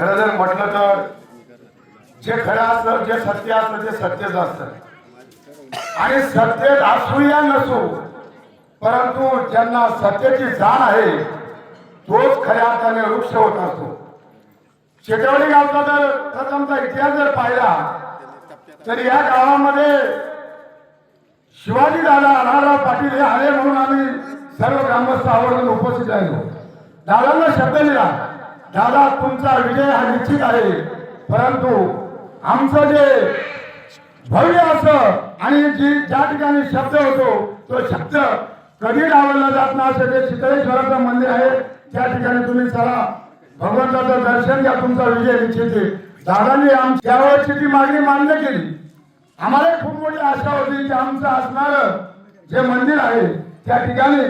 खरं जर म्हटलं तर जे खरं असतं जे सत्य असतं ते सत्यच असतं. आणि सत्य असू या नसू परंतु ज्यांना सत्याची जाण आहे तोच खऱ्या अर्थाने वृक्ष होत असतो. शेटवडी गावचा जर प्रथमचा इतिहास जर पाहिला तर या गावामध्ये शिवाजी दादा अनारराव पाटील हे आले म्हणून आम्ही सर्व ग्रामस्थ आवर्जून उपस्थित राहिलो. दादांना शब्द दिला. दादा तुमचा विजय हा निश्चित आहे. परंतु आमचं जे भव्य असं आणि जी ज्या ठिकाणी शब्द होतो तो शब्द कधी डावलला जात नाही असं जे चितळेश्वराचं मंदिर आहे त्या ठिकाणी तुम्ही चला. भगवंताचं दर्शन घ्या तुमचा विजय निश्चित आहे. दादांनी आमच्या त्यावेळेची ती मागणी मान्य केली. आम्हाला खूप मोठी आशा होती की आमचं असणार जे मंदिर आहे त्या ठिकाणी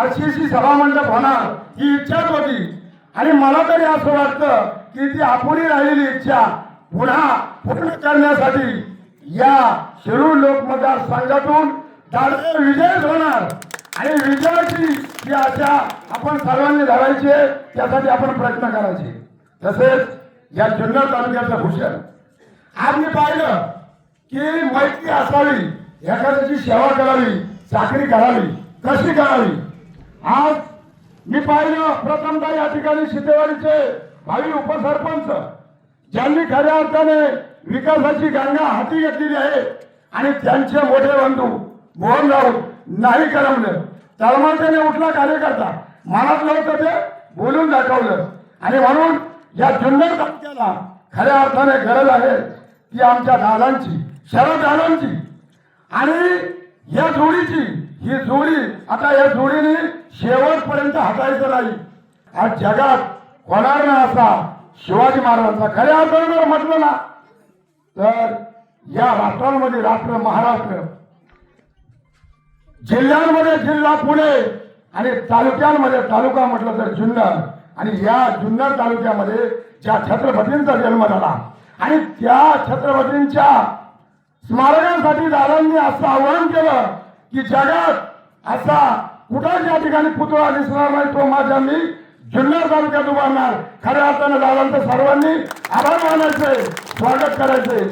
आरसीसी सभामंडप होणार ही इच्छाच होती. आणि मला तरी असं वाटतं की ती आपुरी राहिलेली इच्छा पुन्हा पूर्ण करण्यासाठी या शिरूर लोक मतदारसंघातून दादा विजयच होणार. आणि विजयाची ही आशा आपण सर्वांनी धरायची त्यासाठी आपण प्रयत्न करायचे. तसेच या जुन्नर तालुक्याचं भूषण आज मी पाहिलं की मैत्री असावी एखाद्याची सेवा करावी चाकरी करावी कशी करावी? आज मी पाहिलं प्रथमदा या ठिकाणी शितेवाडीचे भावी उपसरपंच ज्यांनी खऱ्या अर्थाने विकासाची गंगा हाती घेतलेली आहे आणि त्यांचे मोठे बंधू मोहन राऊत नाही करमलं. तळमळतेने उठला कार्यकर्ता. मनातलं होतं ते बोलून दाखवलं. आणि म्हणून या जुन्नर तालुक्याला खऱ्या अर्थाने गरज आहे ती आमच्या दादांची शरद दादांची. आणि या जोडीची ही जोडी आता या जोडीने शेवटपर्यंत हटायचं नाही. आज जगात होणार ना असा शिवाजी महाराजांचा खऱ्या अर्थानं जर म्हटलं ना तर या राष्ट्रांमध्ये राष्ट्र महाराष्ट्र जिल्ह्यांमध्ये जिल्हा पुणे आणि तालुक्यांमध्ये तालुका म्हटलं तर जुन्नर. आणि या जुन्नर तालुक्यामध्ये ज्या छत्रपतींचा जन्म झाला आणि त्या छत्रपतींच्या स्मारकांसाठी दादांनी असं आवाहन केलं की जगात असा कुठं या ठिकाणी पुतळा दिसणार नाही तो माझ्या मी जुन्नर तालुक्यात उभारणार. खऱ्या अर्थाने दादांचं सर्वांनी आभार मानायचे स्वागत करायचे.